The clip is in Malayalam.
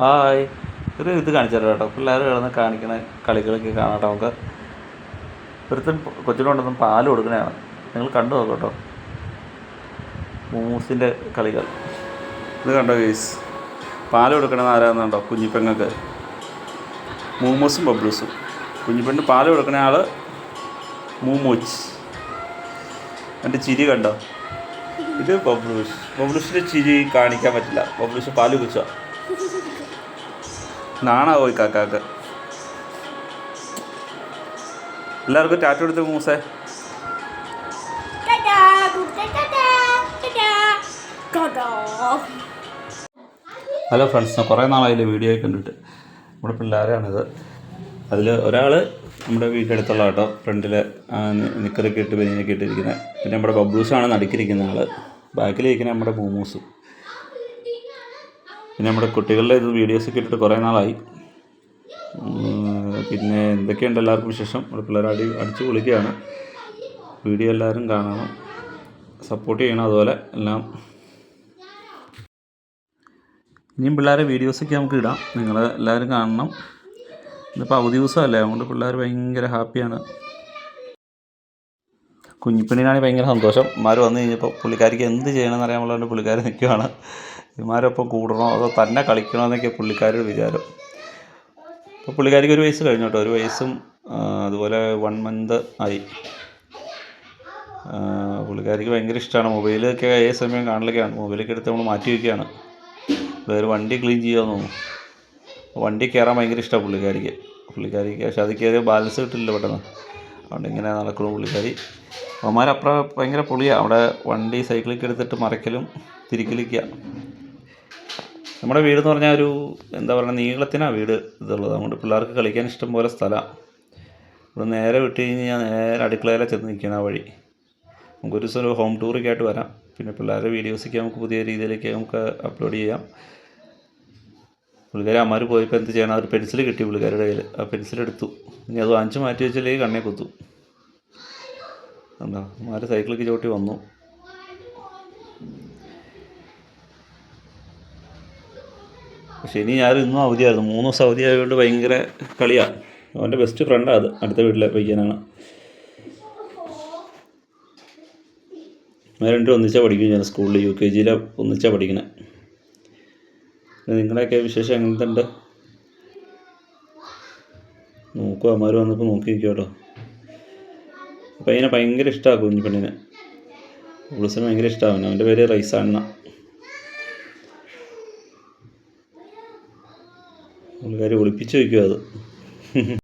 ഹായ്. ഒരു ഇത് കാണിച്ചു കേട്ടോ. പിള്ളേർ കിടന്ന് കാണിക്കണ കളികളൊക്കെ കാണാം നമുക്ക്. ഒരുത്തൻ കൊച്ചിനോണ്ടൊന്നും പാൽ കൊടുക്കണതാണ്. നിങ്ങൾ കണ്ടു നോക്കാം കേട്ടോ. മൂസിന്റെ കളികൾ. ഇത് കണ്ടോ ഗേസ് പാൽ കൊടുക്കണത് ആരാന്നുണ്ടോ കുഞ്ഞിപ്പെങ്ങൾക്ക് മൂമൂസും ബബ്ലൂസും. കുഞ്ഞിപ്പെണ്ണ് പാൽ കൊടുക്കുന്ന ആൾ മൂമൂച്ച്. എന്റെ ചിരി കണ്ടോ? ഇത് ബബ്ലൂസ് ബബ്ലൂസിന്റെ ചിരി കാണിക്കാൻ പറ്റില്ല. ബബ്ലൂസ് പാൽ കുച്ചോ നാണാവോ ഈ കാക്കാക്ക്? എല്ലാവർക്കും ടാറ്റ എടുത്ത് മൂസേ! ഹലോ ഫ്രണ്ട്സ് കുറേ നാളായില്ല വീഡിയോ കണ്ടിട്ട്. നമ്മുടെ പിള്ളേരാണിത്. അതിൽ ഒരാൾ നമ്മുടെ വീടിന്റെ അടുത്തുള്ള കേട്ടോ ഫ്രണ്ടിൽ നിക്കറൊക്കെ ഇട്ട് ബനിയനൊക്കെ ഇട്ടിരിക്കുന്നത് പിന്നെ നമ്മുടെ ബബ്ലൂസാണ് നടുക്കിരിക്കുന്ന ആൾ ബാക്കിലിരിക്കുന്ന നമ്മുടെ മൂമൂസും. പിന്നെ നമ്മുടെ കുട്ടികളുടെ ഇത് വീഡിയോസൊക്കെ ഇട്ടിട്ട് കുറേ നാളായി. പിന്നെ എന്തൊക്കെയുണ്ട് എല്ലാവർക്കും വിശേഷം? നമ്മുടെ പിള്ളേർ അടി അടിച്ചു പൊളിക്കുകയാണ്. വീഡിയോ എല്ലാവരും കാണണം. സപ്പോർട്ട് ചെയ്യണം അതുപോലെ എല്ലാം. ഇനിയും പിള്ളേരെ വീഡിയോസൊക്കെ നമുക്ക് ഇടാം. നിങ്ങൾ എല്ലാവരും കാണണം. ഇന്നിപ്പോൾ അവധി ദിവസമല്ലേ അതുകൊണ്ട് പിള്ളേർ ഭയങ്കര ഹാപ്പിയാണ് കുഞ്ഞിപ്പണിനാണെങ്കിൽ ഭയങ്കര സന്തോഷം. മാർ വന്നു കഴിഞ്ഞപ്പോൾ പുള്ളിക്കാരിക്ക് എന്ത് ചെയ്യണമെന്ന് അറിയാൻ പുള്ളിക്കാരി നിൽക്കുകയാണ് ഇമാരൊപ്പം കൂടണോ അതോ തന്നെ കളിക്കണോ എന്നൊക്കെ പുള്ളിക്കാരുടെ വിചാരം. അപ്പോൾ പുള്ളിക്കാരിക്ക് ഒരു വയസ്സ് കഴിഞ്ഞു കേട്ടോ. ഒരു വയസ്സും അതുപോലെ വൺ മന്ത് ആയി. പുള്ളിക്കാരിക്ക് ഭയങ്കര ഇഷ്ടമാണ് മൊബൈലൊക്കെ ഏത് സമയം കാണലൊക്കെയാണ്. മൊബൈലൊക്കെ എടുത്ത് നമ്മൾ മാറ്റി വയ്ക്കുകയാണ് വേറെ വണ്ടി ക്ലീൻ ചെയ്യാമെന്ന് തോന്നുന്നു. വണ്ടി കയറാൻ ഭയങ്കര ഇഷ്ടമാണ് പുള്ളിക്കാരിക്ക്. പുള്ളിക്കാരിക്ക് പക്ഷെ അത് കയറിയ ബാലൻസ് കിട്ടില്ല പെട്ടെന്ന്. അതുകൊണ്ട് ഇങ്ങനെ നടക്കുന്നു പുള്ളിക്കാരി. അവന്മാരപ്പുറം ഭയങ്കര പൊളിയാണ് അവിടെ വണ്ടി സൈക്കിളൊക്കെ എടുത്തിട്ട് മറയ്ക്കലും തിരിക്കലൊക്കെയാ നമ്മുടെ വീട് എന്ന് പറഞ്ഞാൽ ഒരു എന്താ പറയുക നീളത്തിനാണ് വീട് ഇതുള്ളത്. അതുകൊണ്ട് പിള്ളേർക്ക് കളിക്കാൻ ഇഷ്ടം പോലെ സ്ഥലമാണ് ഇവിടെ നേരെ വിട്ട് കഴിഞ്ഞാൽ നേരെ അടുക്കളയിലെ ചെന്ന് നിൽക്കണം ആ വഴി. നമുക്കൊരു ദിവസം ഒരു ഹോം ടൂറൊക്കെ ആയിട്ട് വരാം. പിന്നെ പിള്ളേരുടെ വീഡിയോസൊക്കെ നമുക്ക് പുതിയ രീതിയിലേക്ക് നമുക്ക് അപ്ലോഡ് ചെയ്യാം. പുള്ളിക്കാരി അമ്മമാർ പോയപ്പോൾ എന്ത് ചെയ്യണം? ഒരു പെൻസിൽ കിട്ടി പുള്ളിക്കാരുടെ കയ്യിൽ ആ പെൻസിൽ എടുത്തു. ഇനി അത് വാങ്ങിച്ച് മാറ്റി വെച്ചില്ലെങ്കിൽ കണ്ണേ കുത്തു. എന്താ അമ്മമാർ സൈക്കിളൊക്കെ ചവിട്ടി വന്നു. ശനി ഞായർ ഇന്നും അവധിയായിരുന്നു. മൂന്ന് ദിവസം അവധി ആയതുകൊണ്ട് ഭയങ്കര കളിയാണ് അവന്റെ ബെസ്റ്റ് ഫ്രണ്ടാണ് അത്. അടുത്ത വീട്ടിലെ പയ്യനാണ് ഞാൻ രണ്ടും ഒന്നിച്ചാണ് പഠിക്കും ഞാൻ സ്കൂളിൽ യു കെ ജിയിലാണ് ഒന്നിച്ചാണ് പഠിക്കണേ. നിങ്ങളെയൊക്കെ വിശേഷം എങ്ങനത്തെ ഉണ്ട് നോക്കും അമ്മമാർ വന്നപ്പോൾ നോക്കി നിൽക്കുക കേട്ടോ അതിനെ ഭയങ്കര ഇഷ്ടമാണ് കുഞ്ഞു പെണ്ണിനെ. ഉളിസിന് ഭയങ്കര ഇഷ്ടമാണ് അവന്റെ പേര് റൈസാണ്ണ പുള്ളിക്കാരി ഒളിപ്പിച്ച് വയ്ക്കും അത്.